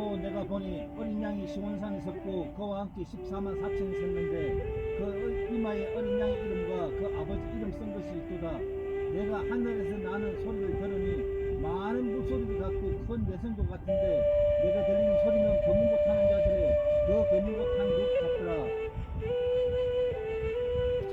보니 어린 양이 시원산에 섰고 그와 함께 14만 4천이 섰는데 그 이마에 어린 양의 이름과 그 아버지 이름 쓴 것이 있도다. 내가 하늘에서 나는 소리를 들으니 많은 물소리를 갖고 큰 내성도 같은데 내가 들리는 소리는 거문고 타는 자들의 그 거문고 타는 것 같더라.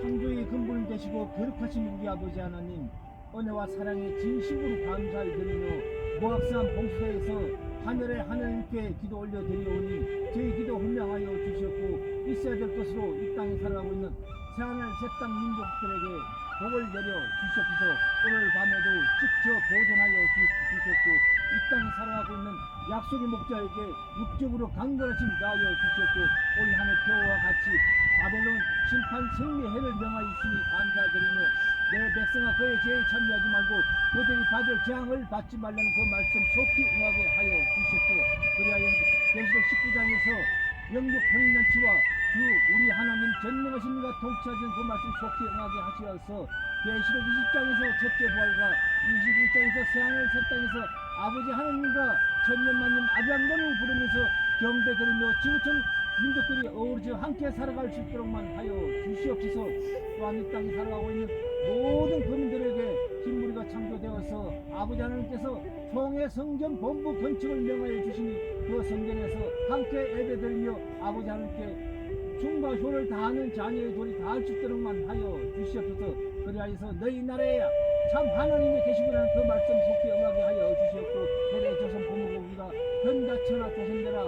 창조의 근본이 되시고 거룩하신 우리 아버지 하나님 은혜와 사랑에 진심으로 감사를 드리며 모학산 봉수대에서 하늘에 하 나님께 기도 올려 드리오니 저희 기도 훈명하여 주셨고 있어야 될 것으로 이 땅에 살아가고 있는 새하늘 새땅 민족들에게 복을 내려 주시옵소서. 오늘 밤에도 직접 보존하여 주- 주셨고 이 땅에 살아가고 있는 약속의 목자에게 육적으로 강건하신 나여 주셨고 올 한해 표와 같이 바벨론 심판 승리 해를 명하여 주시니 감사드리며 내 백성아 그의 죄에 참여하지 말고 그들이 받을 재앙을 받지 말라는 그 말씀 속히 응하게 하여 19장에서 영육 혼인잔치와 주 우리 하나님 전능하신 이가 통치하시는 그 말씀 속히 응하게 하시어서 계시록 20장에서 첫째 부활과 21장에서 새하늘 새 땅에서 아버지 하나님과 천년만년 아비양론을 부르면서 경배 드리며 지구촌 민족들이 어우러져 함께 살아갈 수 있도록만 하여 주시옵소서. 또한 이 땅에 살아가고 있는 모든 국민들에게 흰무리가 창조되어서 아버지 하나님께서 총회 성전 본부 건축을 명하여 주시니 그 성전에서 함께 예배드리며 아버지 하나님께 중과 효를 다하는 자녀의 돌이 다할 수 있도록만 하여 주시옵소서. 그리하여서 너희 나라에 참 하나님이 계시구나 그 말씀 속히 응하게 하여 주시옵고 대대 조선 부모고기가 현자 천하 조선대라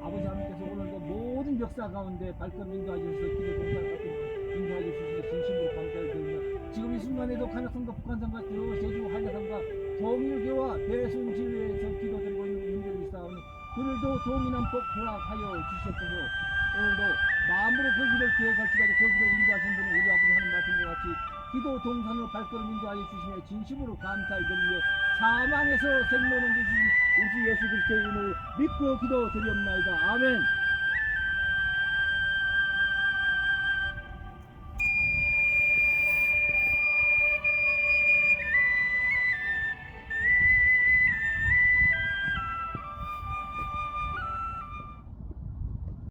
아버지 하나님께서 오늘도 모든 역사 가운데 발걸음 인도하여 주셔서 기도 동작 같은 인도하여 주시니 진심으로 지 순간에도 간악성과 북한성과 저 제주 한라성과 동일교와 대순지회에서 기도드리고 있는 인들이 있사오니 그들도 동이남복 허락하여 주시옵소서 오늘도 마음으로 그 길을 계획할지라도 그 길을 인도하신 분은 우리 아버지 하는 말씀과 같이 기도 동산으로 발걸음 인도하여 주시며 진심으로 감사를 드리며 사망에서 생명을 주신 우리 주 예수 그리스도의 이름을 믿고 기도 드리옵나이다. 아멘